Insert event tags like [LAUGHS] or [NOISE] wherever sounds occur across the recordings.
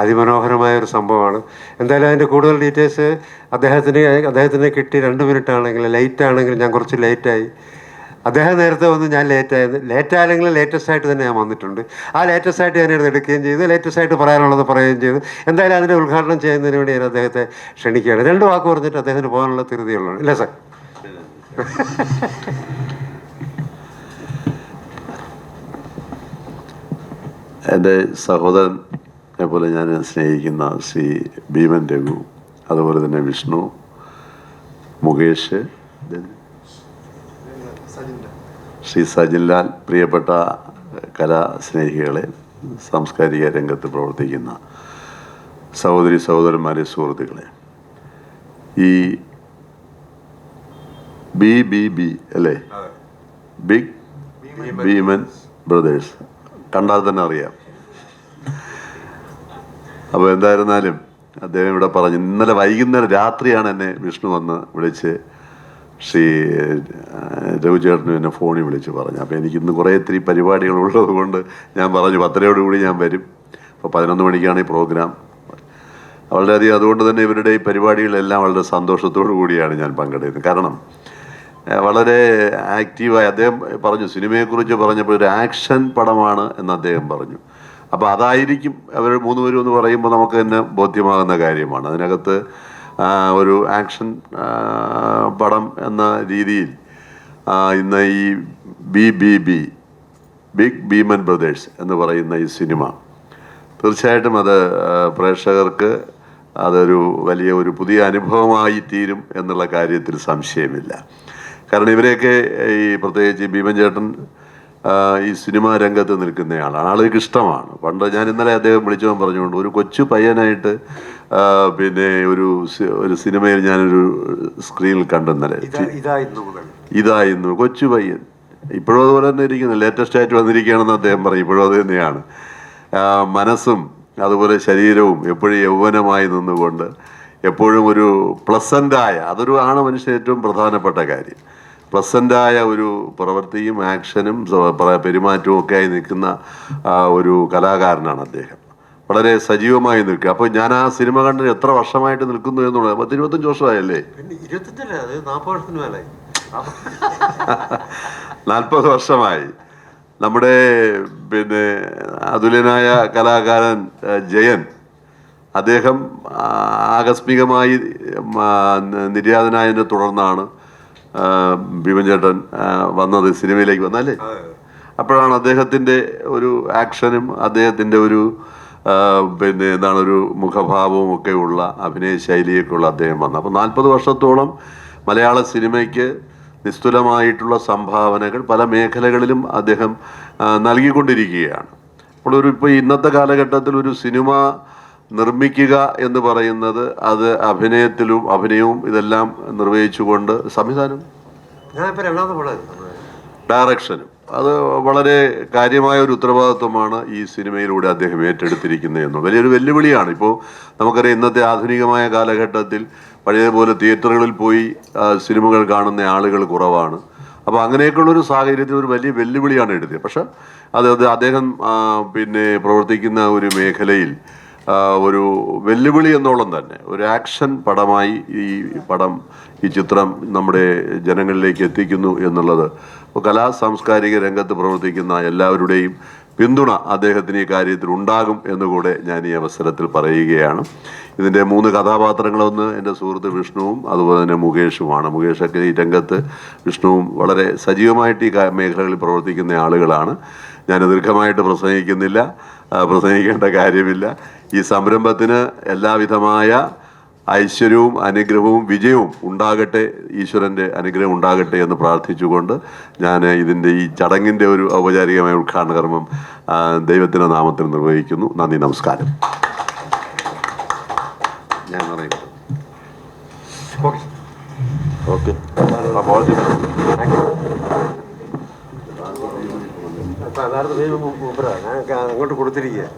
അതിമനോഹരമായ ഒരു സംഭവമാണ്. എന്തായാലും അതിന്റെ കൂടുതൽ ഡീറ്റെയിൽസ് അദ്ദേഹത്തിന് അദ്ദേഹത്തിന് കിട്ടി രണ്ട് മിനിറ്റ് ആണെങ്കിൽ ലേറ്റ് ആണെങ്കിൽ ഞാൻ കുറച്ച് ലേറ്റായി അദ്ദേഹം നേരത്തെ വന്ന് ഞാൻ ലേറ്റായത് ലേറ്റ് ലേറ്റസ്റ്റ് ആയിട്ട് തന്നെ ഞാൻ വന്നിട്ടുണ്ട്. ആ ലേറ്റസ്റ്റ് ആയിട്ട് ഞാൻ എടുക്കുകയും ചെയ്തു. ലേറ്റസ്റ്റ് ആയിട്ട് പറയാനുള്ളത് പറയുകയും ചെയ്തു. എന്തായാലും അതിന്റെ ഉദ്ഘാടനം ചെയ്യുന്നതിന് വേണ്ടി ഞാൻ അദ്ദേഹത്തെ ക്ഷണിക്കുകയാണ്. രണ്ട് വാക്ക് പറഞ്ഞിട്ട് അദ്ദേഹത്തിന് പോകാനുള്ള തിരുതിയുള്ളൂ ഇല്ല സാർ എന്റെ സഹോദരനെ പോലെ ഞാൻ സ്നേഹിക്കുന്ന ശ്രീ ഭീമൻ രഘു അതുപോലെ തന്നെ വിഷ്ണു മുകേഷ് ശ്രീ സജിൻലാൽ പ്രിയപ്പെട്ട കലാസ്നേഹികളെ സാംസ്കാരിക രംഗത്ത് പ്രവർത്തിക്കുന്ന സഹോദരി സഹോദരന്മാരെ സുഹൃത്തുക്കളെ. ഈ ബി ബി ബി അല്ലേ? ബിഗ് ഭീമൻ ബ്രദേഴ്സ്. കണ്ടാൽ തന്നെ അറിയാം. അപ്പോൾ എന്തായിരുന്നാലും അദ്ദേഹം ഇവിടെ പറഞ്ഞു ഇന്നലെ വൈകുന്നേരം രാത്രിയാണ് എന്നെ വിഷ്ണു വന്ന് വിളിച്ച് ശ്രീ രഘുചേട്ടനും എന്നെ ഫോണിൽ വിളിച്ച് പറഞ്ഞു. അപ്പോൾ എനിക്ക് ഇന്ന് കുറേ ഇത്തിരി പരിപാടികൾ ഉള്ളത് കൊണ്ട് ഞാൻ പറഞ്ഞു പത്തരയോടുകൂടി ഞാൻ വരും. അപ്പോൾ പതിനൊന്ന് മണിക്കാണ് ഈ പ്രോഗ്രാം. വളരെയധികം അതുകൊണ്ട് തന്നെ ഇവരുടെ ഈ പരിപാടികളെല്ലാം വളരെ സന്തോഷത്തോടു കൂടിയാണ് ഞാൻ പങ്കെടുക്കുന്നത്. കാരണം വളരെ ആക്റ്റീവായി അദ്ദേഹം പറഞ്ഞു സിനിമയെക്കുറിച്ച് പറഞ്ഞപ്പോൾ ഒരു ആക്ഷൻ പടമാണ് എന്ന് അദ്ദേഹം പറഞ്ഞു. അപ്പോൾ അതായിരിക്കും അവർ മൂന്ന് പേരും എന്ന് പറയുമ്പോൾ നമുക്ക് തന്നെ ബോധ്യമാകുന്ന കാര്യമാണ്. അതിനകത്ത് ഒരു ആക്ഷൻ പടം എന്ന രീതിയിൽ ഇന്ന് ഈ B B B big Bheeman brothers എന്ന് പറയുന്ന ഈ സിനിമ തീർച്ചയായിട്ടും അത് പ്രേക്ഷകർക്ക് അതൊരു വലിയ ഒരു പുതിയ അനുഭവമായി തീരും എന്നുള്ള കാര്യത്തിൽ സംശയമില്ല. കാരണം ഇവരെയൊക്കെ ഈ പ്രത്യേകിച്ച് ഭീമൻ ചേട്ടൻ ഈ സിനിമാ രംഗത്ത് നിൽക്കുന്നയാളാണ്. ആളുകൾക്ക് ഇഷ്ടമാണ്. പണ്ട് ഞാൻ ഇന്നലെ അദ്ദേഹം വിളിച്ചവൻ പറഞ്ഞുകൊണ്ട് ഒരു കൊച്ചു പയ്യനായിട്ട് പിന്നെ ഒരു ഒരു സിനിമയിൽ ഞാനൊരു സ്ക്രീനിൽ ഇതാ ഇതായിരുന്നു കൊച്ചു പയ്യൻ. ഇപ്പോഴും അതുപോലെ തന്നെ ഇരിക്കുന്നു. ലേറ്റസ്റ്റ് ആയിട്ട് വന്നിരിക്കുകയാണെന്ന് അദ്ദേഹം പറയും. ഇപ്പോഴും അത് തന്നെയാണ്. മനസ്സും അതുപോലെ ശരീരവും എപ്പോഴും യൗവനമായി നിന്നുകൊണ്ട് എപ്പോഴും ഒരു പ്ലസന്റായ അതൊരു ആണ് മനുഷ്യൻ ഏറ്റവും പ്രധാനപ്പെട്ട കാര്യം. പ്ലസന്റായ ഒരു പ്രവൃത്തിയും ആക്ഷനും പെരുമാറ്റവും ഒക്കെ ആയി നിൽക്കുന്ന ഒരു കലാകാരനാണ് അദ്ദേഹം. വളരെ സജീവമായി നിൽക്കുക. അപ്പോൾ ഞാൻ ആ സിനിമ കണ്ടിട്ട് എത്ര വർഷമായിട്ട് നിൽക്കുന്നു എന്നുള്ളത്? പത്ത് ഇരുപത്തഞ്ച് വർഷമായല്ലേ? നാൽപ്പത് [LAUGHS] വർഷമായി. നമ്മുടെ പിന്നെ അതുലനായ കലാകാരൻ ജയൻ അദ്ദേഹം ആകസ്മികമായി നിര്യാതനായതിനെ തുടർന്നാണ് ഭീമൻ ചേട്ടൻ ആ, വന്നത് സിനിമയിലേക്ക് വന്നല്ലേ അപ്പോഴാണ് അദ്ദേഹത്തിന്റെ ഒരു ആക്ഷനും അദ്ദേഹത്തിന്റെ ഒരു പിന്നെ എന്താണ് ഒരു മുഖഭാവവും ഒക്കെ ഉള്ള അഭിനയ ശൈലിയൊക്കെ ഉള്ള അദ്ദേഹം വന്നത്. അപ്പോൾ നാൽപ്പത് വർഷത്തോളം മലയാള സിനിമയ്ക്ക് നിസ്തുലമായിട്ടുള്ള സംഭാവനകൾ പല മേഖലകളിലും അദ്ദേഹം നൽകിക്കൊണ്ടിരിക്കുകയാണ്. അപ്പോൾ ഒരു ഇപ്പോൾ ഇന്നത്തെ കാലഘട്ടത്തിൽ ഒരു സിനിമ നിർമ്മിക്കുക എന്ന് പറയുന്നത് അത് അഭിനയത്തിലും അഭിനയവും ഇതെല്ലാം നിർവഹിച്ചുകൊണ്ട് സംവിധാനം. ഡയറക്ഷനും. അത് വളരെ കാര്യമായ ഒരു ഉത്തരവാദിത്വമാണ് ഈ സിനിമയിലൂടെ അദ്ദേഹം ഏറ്റെടുത്തിരിക്കുന്നത് എന്ന്. വലിയൊരു വെല്ലുവിളിയാണ്. ഇപ്പോൾ നമുക്കറിയാം ഇന്നത്തെ ആധുനികമായ കാലഘട്ടത്തിൽ പഴയതുപോലെ തിയേറ്ററുകളിൽ പോയി സിനിമകൾ കാണുന്ന ആളുകൾ കുറവാണ്. അപ്പോൾ അങ്ങനെയൊക്കെയുള്ളൊരു സാഹചര്യത്തിൽ ഒരു വലിയ വെല്ലുവിളിയാണ് എടുത്തത്. പക്ഷെ അത് അദ്ദേഹം പിന്നെ പ്രവർത്തിക്കുന്ന ഒരു മേഖലയിൽ ഒരു വെല്ലുവിളി എന്നോളം തന്നെ. ഒരു ആക്ഷൻ പടമായി ഈ പടം ഈ ചിത്രം നമ്മുടെ ജനങ്ങളിലേക്ക് എത്തിക്കുന്നു എന്നുള്ളത്. കലാ സാംസ്കാരിക രംഗത്ത് പ്രവർത്തിക്കുന്ന എല്ലാവരുടെയും പിന്തുണ അദ്ദേഹത്തിന് ഈ കാര്യത്തിൽ ഉണ്ടാകും എന്നുകൂടെ ഞാൻ ഈ അവസരത്തിൽ പറയുകയാണ്. ഇതിന്റെ മൂന്ന് കഥാപാത്രങ്ങളൊന്ന് എന്റെ സുഹൃത്ത് വിഷ്ണുവും അതുപോലെ തന്നെ മുകേഷുമാണ്. മുകേഷൊക്കെ ഈ രംഗത്ത് വിഷ്ണുവും വളരെ സജീവമായിട്ട് ഈ മേഖലകളിൽ പ്രവർത്തിക്കുന്ന ആളുകളാണ്. ഞാൻ ദീർഘമായിട്ട് പ്രസംഗിക്കുന്നില്ല. പ്രസംഗിക്കേണ്ട കാര്യമില്ല. ഈ സംരംഭത്തിന് എല്ലാവിധമായ ഐശ്വര്യവും അനുഗ്രഹവും വിജയവും ഉണ്ടാകട്ടെ ഈശ്വരന്റെ അനുഗ്രഹം ഉണ്ടാകട്ടെ എന്ന് പ്രാർത്ഥിച്ചുകൊണ്ട് ഞാൻ ഇതിന്റെ ഈ ചടങ്ങിന്റെ ഒരു ഔപചാരികമായ ഉദ്ഘാടന കർമ്മം ദൈവത്തിന്റെ നാമത്തിൽ നിർവഹിക്കുന്നു. നന്ദി നമസ്കാരം. ഞാൻ പറയുന്നു. ഓക്കെ. ഓക്കെ. അപ്പം യഥാർത്ഥ ദൈവം മുമ്പരാണ് ഞാൻ അങ്ങോട്ട് കൊടുത്തിരിക്കുക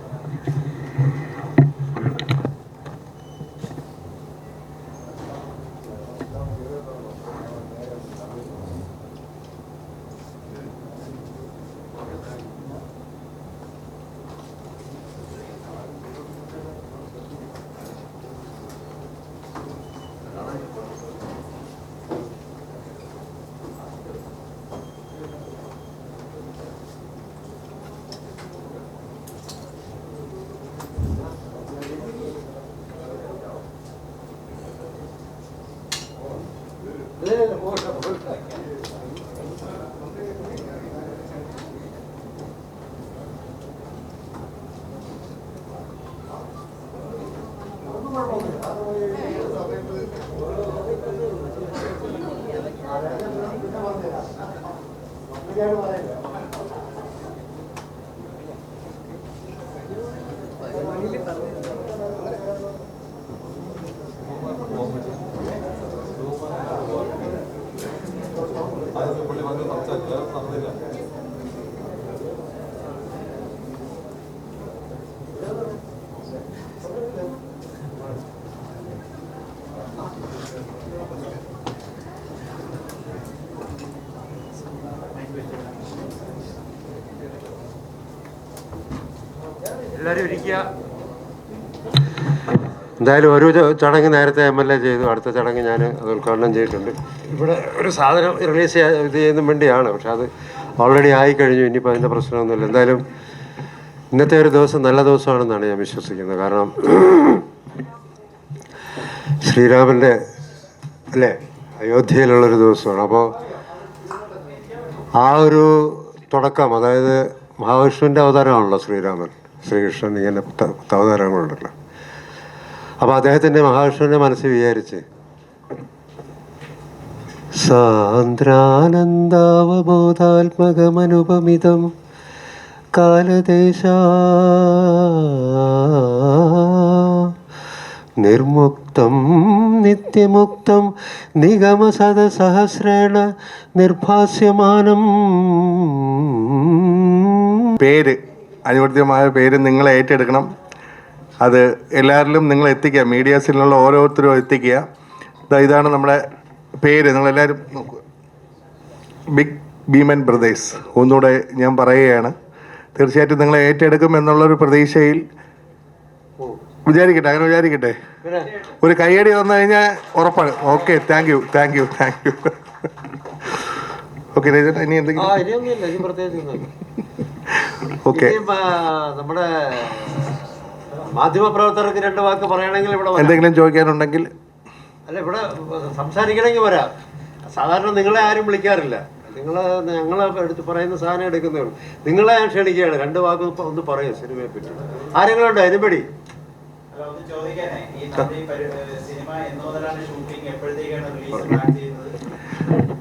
എല്ലാവരും ഇരിക്കുക എന്തായാലും ഒരു ചടങ്ങ് നേരത്തെ എം എൽ എ ചെയ്തു. അടുത്ത ചടങ്ങ് ഞാൻ അത് ഉദ്ഘാടനം ചെയ്തിട്ടുണ്ട്. ഇവിടെ ഒരു സാധനം റിലീസ് ചെയ്യാൻ ഇത് ചെയ്യുന്ന വേണ്ടിയാണ്. പക്ഷെ അത് ഓൾറെഡി ആയിക്കഴിഞ്ഞു ഇനിയിപ്പോൾ അതിന്റെ പ്രശ്നമൊന്നുമില്ല. എന്തായാലും ഇന്നത്തെ ഒരു ദിവസം നല്ല ദിവസമാണെന്നാണ് ഞാൻ വിശ്വസിക്കുന്നത്. കാരണം ശ്രീരാമന്റെ അല്ലേ അയോധ്യയിലുള്ളൊരു ദിവസമാണ്. അപ്പോൾ ആ ഒരു തുടക്കം അതായത് മഹാവിഷ്ണുവിന്റെ അവതാരമാണല്ലോ ശ്രീരാമൻ. ശ്രീകൃഷ്ണൻ ഇങ്ങനെ തവതാരങ്ങളുണ്ടല്ലോ അപ്പോൾ അദ്ദേഹത്തിന്റെ മഹാവിഷ്ണുവിനെ മനസ്സ് വിചാരിച്ച് സാന്ദ്രാനന്ദാവബോധാത്മകമനുപമിതം കാലദേശ നിർമുക്തം നിത്യമുക്തം നിഗമസദസഹസ്രേണ നിർഭാസ്യമാനം. പേര് അനുവർത്തിയമായ പേര് നിങ്ങൾ ഏറ്റെടുക്കണം. അത് എല്ലാവരിലും നിങ്ങൾ എത്തിക്കുക. മീഡിയാസിലുള്ള ഓരോരുത്തരും എത്തിക്കുക. ഇതാണ് നമ്മുടെ പേര്. നിങ്ങളെല്ലാവരും നോക്കുക ബിഗ് ഭീമൻ ബ്രദേഴ്സ് ഒന്നുകൂടെ ഞാൻ പറയുകയാണ്. തീർച്ചയായിട്ടും നിങ്ങൾ ഏറ്റെടുക്കും എന്നുള്ളൊരു പ്രതീക്ഷയിൽ വിചാരിക്കട്ടെ അങ്ങനെ വിചാരിക്കട്ടെ? ഒരു കയ്യടി തന്നു കഴിഞ്ഞാൽ ഉറപ്പാണ്. Okay thank you thank you thank you okay Rajana ഇനി എന്തെങ്കിലും? ഓക്കെ. നമ്മുടെ മാധ്യമപ്രവർത്തകർക്ക് രണ്ട് വാക്ക് പറയണമെങ്കിൽ ഇവിടെ. എന്തെങ്കിലും ചോദിക്കാനുണ്ടെങ്കിൽ. അല്ല ഇവിടെ സംസാരിക്കണമെങ്കിൽ വരാം. സാധാരണ നിങ്ങളെ ആരും വിളിക്കാറില്ല. നിങ്ങളെ ഞങ്ങളെ എടുത്ത് പറയുന്ന സാധനം എടുക്കുന്നേ ഉള്ളൂ. നിങ്ങളെ ഞാൻ ക്ഷണിക്കുകയാണ്. രണ്ട് വാക്ക് ഒന്ന് പറയൂ സിനിമയെ പറ്റി. ആരെങ്കിലും ഉണ്ടോ ഒന്ന് ചോദിക്കാനേ, ഈ സിനിമ എന്നോ ഷൂട്ടിംഗ് എപ്പോഴത്തേക്കാണ് റിലീസ്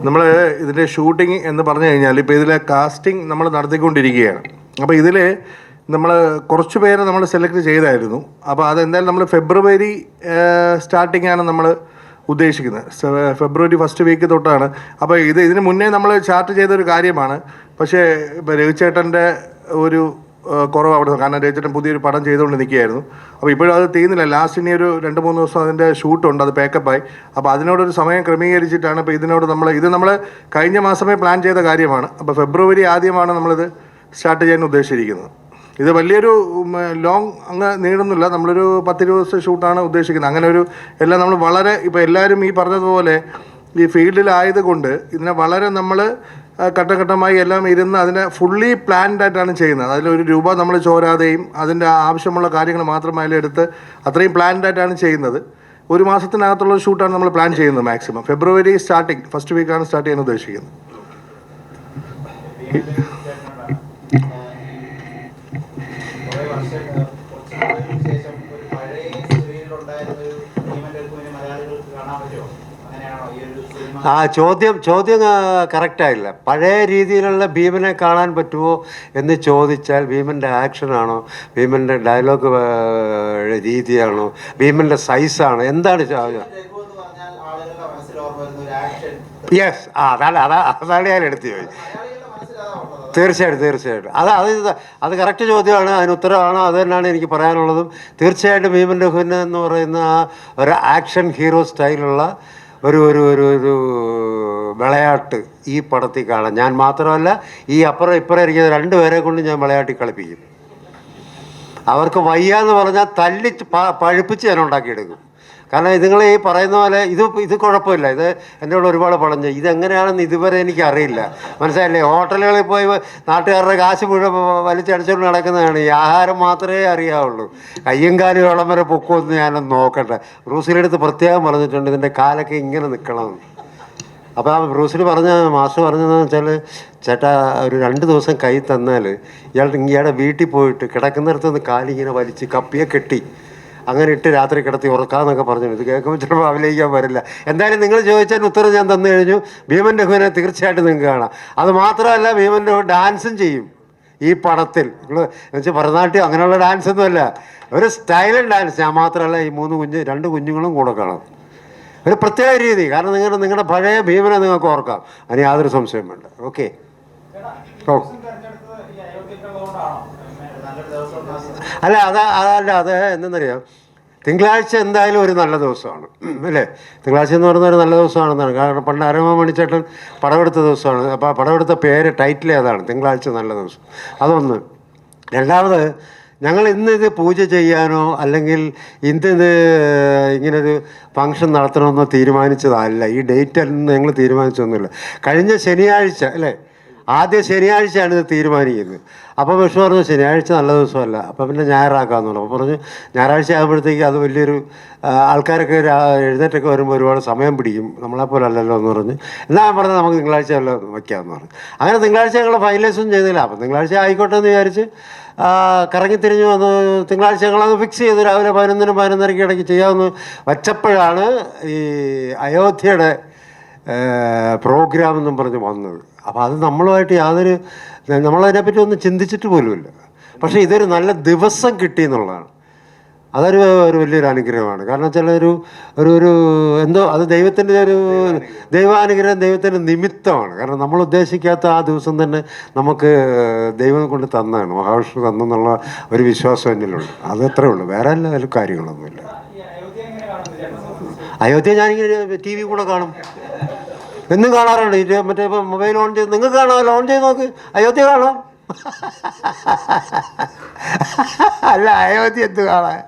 നമ്മൾ ഇതിന്റെ ഷൂട്ടിംഗ് എന്ന് പറഞ്ഞു കഴിഞ്ഞാൽ ഇപ്പോൾ ഇതിലെ കാസ്റ്റിംഗ് നമ്മൾ നടത്തിക്കൊണ്ടിരിക്കുകയാണ്. അപ്പോൾ ഇതിൽ നമ്മൾ കുറച്ച് പേരെ നമ്മൾ സെലക്ട് ചെയ്തായിരുന്നു. അപ്പോൾ അതെന്തായാലും നമ്മൾ ഫെബ്രുവരി സ്റ്റാർട്ടിങ്ങാണ് നമ്മൾ ഉദ്ദേശിക്കുന്നത്. ഫെബ്രുവരി ഫസ്റ്റ് വീക്ക് തൊട്ടാണ്. അപ്പോൾ ഇത് ഇതിന് മുന്നേ നമ്മൾ ചാർട്ട് ചെയ്തൊരു കാര്യമാണ്. പക്ഷേ ഇപ്പോൾ രവിചേട്ടന്റെ ഒരു കുറവ് അവിടെ കാരണം രവിചേട്ടൻ പുതിയൊരു പടം ചെയ്തുകൊണ്ട് നിൽക്കുകയായിരുന്നു. അപ്പോൾ ഇപ്പോഴും അത് തീർന്നില്ല ലാസ്റ്റ് ഇനി ഒരു രണ്ട് മൂന്ന് ദിവസം അതിന്റെ ഷൂട്ടുണ്ട് അത് പേക്കപ്പായി അപ്പോൾ അതിനോടൊരു സമയം ക്രമീകരിച്ചിട്ടാണ് ഇപ്പോൾ ഇതിനോട് നമ്മൾ ഇത് നമ്മൾ കഴിഞ്ഞ മാസമേ പ്ലാൻ ചെയ്ത കാര്യമാണ്. അപ്പോൾ ഫെബ്രുവരി ആദ്യമാണ് നമ്മളിത് സ്റ്റാർട്ട് ചെയ്യാൻ ഉദ്ദേശിച്ചിരിക്കുന്നത്. ഇത് വലിയൊരു ലോങ് അങ്ങ് നീളുന്നില്ല. നമ്മളൊരു പത്തിരുപത് ദിവസം ഷൂട്ടാണ് ഉദ്ദേശിക്കുന്നത്. അങ്ങനെ ഒരു എല്ലാം നമ്മൾ വളരെ ഇപ്പോൾ എല്ലാവരും ഈ പറഞ്ഞതുപോലെ ഈ ഫീൽഡിലായതുകൊണ്ട് ഇതിനെ വളരെ നമ്മൾ ഘട്ടം ഘട്ടമായി എല്ലാം ഇരുന്ന് അതിനെ ഫുള്ളി പ്ലാൻഡ് ആയിട്ടാണ് ചെയ്യുന്നത്. അതിലൊരു രൂപ നമ്മൾ ചോരാതെയും അതിന്റെ ആവശ്യമുള്ള കാര്യങ്ങൾ മാത്രം അതിലെടുത്ത് അത്രയും പ്ലാൻഡ് ആയിട്ടാണ് ചെയ്യുന്നത്. ഒരു മാസത്തിനകത്തുള്ള ഷൂട്ടാണ് നമ്മൾ പ്ലാൻ ചെയ്യുന്നത് മാക്സിമം ഫെബ്രുവരി സ്റ്റാർട്ടിങ് ഫസ്റ്റ് വീക്കാണ് സ്റ്റാർട്ട് ചെയ്യാൻ ഉദ്ദേശിക്കുന്നത് കുറെ വർഷം ഏഹ്, കുറച്ച് നാളുകൾക്ക് ശേഷം ഒരു പഴയ സിനിമയിലുണ്ടായിരുന്ന ഒരു ഭീമന്റെ ഒരു കുഞ്ഞിനെ മലയാളികൾക്ക് കാണാൻ പറ്റുമോ അങ്ങനെയാണോ ഈ ഒരു സിനിമ ആ ചോദ്യം ചോദ്യം കറക്റ്റായില്ല പഴയ രീതിയിലുള്ള ഭീമനെ കാണാൻ പറ്റുമോ എന്ന് ചോദിച്ചാൽ ഭീമന്റെ ആക്ഷനാണോ ഭീമന്റെ ഡയലോഗ് രീതിയാണോ? ഭീമന്റെ സൈസാണോ എന്താണ് യെസ് ആ അതാണ് അതാ അതാണ് ഞാൻ എടുത്തു ഉള്ളത് തീർച്ചയായിട്ടും തീർച്ചയായിട്ടും. അത് അത് അത് കറക്റ്റ് ചോദ്യമാണ് അതിന് ഉത്തരവാണ് അത് തന്നെയാണ് എനിക്ക് പറയാനുള്ളതും. തീർച്ചയായിട്ടും ഭീമൻ രഘുവിൻ എന്ന് പറയുന്ന ആ ഒരു ആക്ഷൻ ഹീറോ സ്റ്റൈലുള്ള ഒരു ഒരു ഒരു ഒരു വിളയാട്ട് ഈ പടത്തിൽ കാണാം. ഞാൻ മാത്രമല്ല ഈ അപ്പുറം ഇപ്പുറം ഇരിക്കുന്ന രണ്ടുപേരെ കൊണ്ട് ഞാൻ വിളയാട്ടി കളിപ്പിക്കും. അവർക്ക് വയ്യ എന്ന് പറഞ്ഞാൽ തല്ലി പഴുപ്പിച്ച് ഞാൻ ഉണ്ടാക്കിയെടുക്കും. കാരണം നിങ്ങൾ ഈ പറയുന്ന പോലെ ഇത് ഇത് കുഴപ്പമില്ല. ഇത് എന്നോട് ഒരുപാട് പറഞ്ഞു. ഇതെങ്ങനെയാണെന്ന് ഇതുവരെ എനിക്ക് അറിയില്ല മനസ്സിലായില്ലേ? ഹോട്ടലുകളിൽ പോയി നാട്ടുകാരുടെ കാശ് മുഴുവൻ വലിച്ചടിച്ചുകൊണ്ട് നടക്കുന്നതാണ്. ഈ ആഹാരം മാത്രമേ അറിയാവുള്ളൂ. കയ്യും കാലും വെള്ളം വരെ പൊക്കുമെന്ന് ഞാനൊന്ന് നോക്കട്ടെ. ബ്രൂസിലെടുത്ത് പ്രത്യേകം പറഞ്ഞിട്ടുണ്ട്. ഇതിന്റെ കാലൊക്കെ ഇങ്ങനെ നിൽക്കണം അപ്പോൾ ആ ബ്രൂസിൽ പറഞ്ഞ മാസ്റ്റർ പറഞ്ഞതെന്ന് വെച്ചാൽ ചേട്ടാ ഒരു രണ്ട് ദിവസം കൈ തന്നാൽ ഇയാൾ ഇയാളുടെ വീട്ടിൽ പോയിട്ട് കിടക്കുന്നിടത്തുനിന്ന് കാലിങ്ങനെ വലിച്ച് കപ്പിയെ കെട്ടി അങ്ങനെ ഇട്ട് രാത്രി കിടത്തി ഉറക്കാന്നൊക്കെ പറഞ്ഞു. ഇത് കേൾക്കുമ്പോൾ ചിലപ്പോൾ അഭിനയിക്കാൻ വരില്ല. എന്തായാലും നിങ്ങൾ ചോദിച്ചാൽ ഉത്തരം ഞാൻ തന്നു കഴിഞ്ഞു. ഭീമൻ രഘുവിനെ തീർച്ചയായിട്ടും നിങ്ങൾക്ക് കാണാം. അത് മാത്രമല്ല ഭീമൻ രഘു ഡാൻസും ചെയ്യും ഈ പടത്തിൽ. നിങ്ങൾ വെച്ചാൽ ഭരതനാട്യം അങ്ങനെയുള്ള ഡാൻസ് ഒന്നുമല്ല ഒരു സ്റ്റൈലൻ ഡാൻസ്. ഞാൻ മാത്രമല്ല ഈ മൂന്ന് കുഞ്ഞ് രണ്ട് കുഞ്ഞുങ്ങളും കൂടെ കാണാം. ഒരു പ്രത്യേക രീതി. കാരണം നിങ്ങൾ നിങ്ങളുടെ പഴയ ഭീമനെ നിങ്ങൾക്ക് ഓർക്കാം. അതിന് യാതൊരു സംശയം വേണ്ട ഓക്കെ ഓ അല്ല അത് അതല്ല അത് എന്തെന്നറിയാം? തിങ്കളാഴ്ച എന്തായാലും ഒരു നല്ല ദിവസമാണ്. അല്ലേ? തിങ്കളാഴ്ച എന്ന് പറയുന്ന ഒരു നല്ല ദിവസമാണെന്നാണ്. കാരണം പണ്ട് അരമ മണിച്ചേട്ടൻ പടമെടുത്ത ദിവസമാണ്. അപ്പോൾ പടമെടുത്ത പേര് ടൈറ്റിൽ ഏതാണ് തിങ്കളാഴ്ച നല്ല ദിവസം. അതൊന്ന്. രണ്ടാമത് ഞങ്ങൾ ഇന്ന് ഇത് പൂജ ചെയ്യാനോ അല്ലെങ്കിൽ ഇന്ന് ഇത് ഇങ്ങനൊരു ഫംഗ്ഷൻ നടത്തണമെന്നോ തീരുമാനിച്ചതല്ല. ഈ ഡേറ്റ് അല്ലെന്ന് ഞങ്ങൾ തീരുമാനിച്ചൊന്നുമില്ല. കഴിഞ്ഞ ശനിയാഴ്ച അല്ലേ? ആദ്യ ശനിയാഴ്ചയാണ് ഇത് തീരുമാനിക്കുന്നത്. അപ്പോൾ വിഷു പറഞ്ഞു ശനിയാഴ്ച നല്ല ദിവസമല്ല. അപ്പോൾ പിന്നെ ഞായറാക്കാമെന്ന് പറഞ്ഞു. അപ്പോൾ പറഞ്ഞു ഞായറാഴ്ച ആകുമ്പോഴത്തേക്ക് അത് വലിയൊരു ആൾക്കാരൊക്കെ എഴുന്നേറ്റൊക്കെ വരുമ്പോൾ ഒരുപാട് സമയം പിടിക്കും. നമ്മളെപ്പോലെ അല്ലല്ലോ എന്ന് പറഞ്ഞു. എന്നാൽ ഞാൻ പറഞ്ഞു നമുക്ക് തിങ്കളാഴ്ച അല്ല വയ്ക്കാമെന്ന് പറഞ്ഞു. അങ്ങനെ തിങ്കളാഴ്ച ഞങ്ങൾ ഫൈനലൈസൊന്നും ചെയ്തില്ല. അപ്പം തിങ്കളാഴ്ച ആയിക്കോട്ടെ എന്ന് വിചാരിച്ച് കറങ്ങി കറങ്ങിത്തിരിഞ്ഞ് വന്ന് തിങ്കളാഴ്ച ഞങ്ങളത് ഫിക്സ് ചെയ്ത് രാവിലെ പതിനൊന്നിനും പതിനൊന്നരയ്ക്ക് ഇടയ്ക്ക് ചെയ്യാമെന്ന് വച്ചപ്പോഴാണ് ഈ അയോധ്യയുടെ പ്രോഗ്രാം എന്നും പറഞ്ഞ് വന്നത്. അപ്പോൾ അത് നമ്മളുമായിട്ട് യാതൊരു നമ്മളതിനെപ്പറ്റി ഒന്നും ചിന്തിച്ചിട്ട് പോലുമില്ല. പക്ഷേ ഇതൊരു നല്ല ദിവസം കിട്ടി എന്നുള്ളതാണ്. അതൊരു ഒരു വലിയൊരു അനുഗ്രഹമാണ്. കാരണം വെച്ചാൽ ഒരു ഒരു ഒരു എന്തോ അത് ദൈവത്തിന്റെ ഒരു ദൈവാനുഗ്രഹം ദൈവത്തിന്റെ നിമിത്തമാണ്. കാരണം നമ്മൾ ഉദ്ദേശിക്കാത്ത ആ ദിവസം തന്നെ നമുക്ക് ദൈവം കൊണ്ട് തന്നാണ് മഹാവിഷ്ണു തന്നെന്നുള്ള ഒരു വിശ്വാസം എന്നിലുണ്ട്. അത് അത്രേ ഉള്ളൂ. വേറെ എല്ലാ കാര്യങ്ങളൊന്നുമില്ല. അയോധ്യ ഞാനിങ്ങനെ ടി വി കൂടെ കാണും. എന്നും കാണാറുണ്ട്. ഇത് മറ്റേ ഇപ്പം മൊബൈൽ ഓൺ ചെയ്ത് നിങ്ങൾക്ക് കാണാമല്ലോ ഓൺ ചെയ്ത് നോക്ക്. അയോധ്യ കാണാം? അല്ല അയോധ്യ എന്ത് കാണാൻ?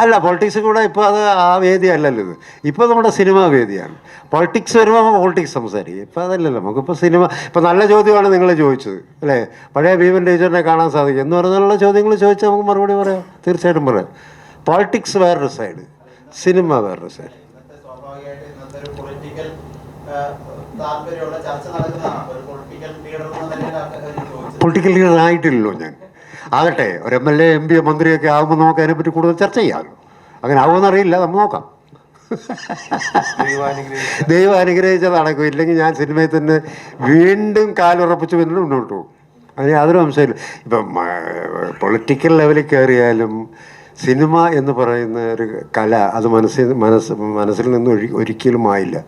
അല്ല പൊളിറ്റിക്സ് കൂടെ ഇപ്പോൾ അത് ആ വേദി അല്ലല്ലോ ഇത്. ഇപ്പോൾ നമ്മുടെ സിനിമാ വേദിയാണ്. പൊളിറ്റിക്സ് വരുമ്പോൾ പൊളിറ്റിക്സ് സംസാരിക്കും. ഇപ്പോൾ അതല്ലല്ലോ. നമുക്കിപ്പോൾ സിനിമ ഇപ്പോൾ നല്ല ചോദ്യമാണ് നിങ്ങൾ ചോദിച്ചത്. അല്ലേ? പഴയ ഭീമൻ ടീച്ചറിനെ കാണാൻ സാധിക്കും എന്ന് പറഞ്ഞാലുള്ള ചോദ്യങ്ങൾ ചോദിച്ചാൽ നമുക്ക് മറുപടി പറയാം. തീർച്ചയായിട്ടും പറയാം. പൊളിറ്റിക്സ് വേറൊരു സൈഡ് സിനിമ വേറൊരു സാർ പൊളിറ്റിക്കൽ ലീഡർ ആയിട്ടില്ലല്ലോ ഞാൻ. ആകട്ടെ ഒരു M L A M P മന്ത്രിയൊക്കെ ആകുമ്പോൾ നമുക്ക് അതിനെപ്പറ്റി കൂടുതൽ ചർച്ച ചെയ്യാമല്ലോ അങ്ങനെ ആവുമെന്നറിയില്ല നമ്മൾ നോക്കാം. ദൈവം അനുഗ്രഹിച്ചാൽ നടക്കും. ഇല്ലെങ്കിൽ ഞാൻ സിനിമയിൽ തന്നെ വീണ്ടും കാലുറപ്പിച്ച് പിന്നെ മുന്നോട്ട് പോകും. അതിന് യാതൊരു അംശമില്ല ഇപ്പം പൊളിറ്റിക്കൽ ലെവലിൽ കയറിയാലും സിനിമ എന്ന് പറയുന്ന ഒരു കല അത് മനസ്സിൽ മനസ്സ് മനസ്സിൽ നിന്ന് ഒഴി ഒരിക്കലും ആയില്ല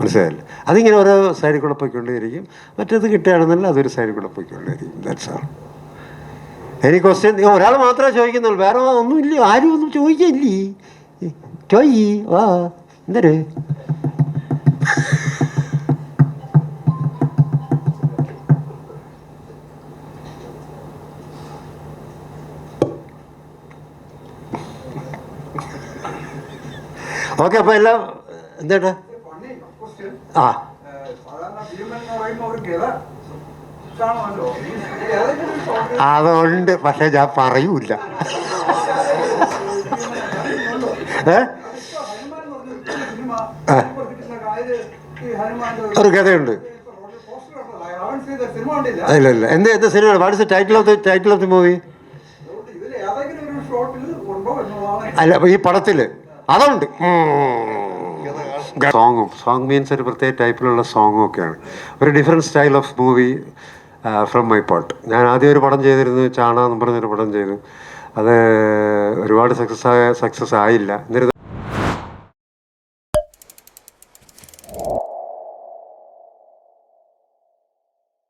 മനസ്സിലായില്ല? അതിങ്ങനെ ഓരോ സൈഡിൽ കൂടെ പോയിക്കൊണ്ടേയിരിക്കും. മറ്റേത് കിട്ടുകയാണെന്നല്ല അതൊരു സൈഡിൽ കൂടെ പോയിക്കൊണ്ടേയിരിക്കും. ദാറ്റ്സ് ആൾ എനിക്ക് ക്വസ്റ്റ്യൻ ഒരാൾ മാത്രമേ ചോദിക്കുന്നുള്ളൂ. വേറെ ഒന്നുമില്ല. ആരും ഒന്നും ചോദിക്കില്ലേ ചോയി വാ എന്തര്? ഓക്കെ അപ്പോൾ എല്ലാം എന്തേട്ടാ? ആ. അതുണ്ട് പക്ഷെ ഞാൻ പറയൂല ഒരു കഥയുണ്ട്. ഇല്ല ഇല്ല. എന്ത് എന്ത് cinema what's title of the title of the movie അല്ല അപ്പൊ ഈ പടത്തിൽ അതുണ്ട്. സോങ്ങും സോങ് മീൻസ് ഒരു പ്രത്യേക ടൈപ്പിലുള്ള സോങ്ങും ഒക്കെയാണ്. ഒരു different style of movie from my part ഞാൻ ആദ്യം ഒരു പടം ചെയ്തിരുന്നു ചാണ എന്ന് പറഞ്ഞൊരു പടം ചെയ്തു. അത് ഒരുപാട് സക്സസ് ആയ സക്സസ് ആയില്ല. എന്നിരുന്നാലും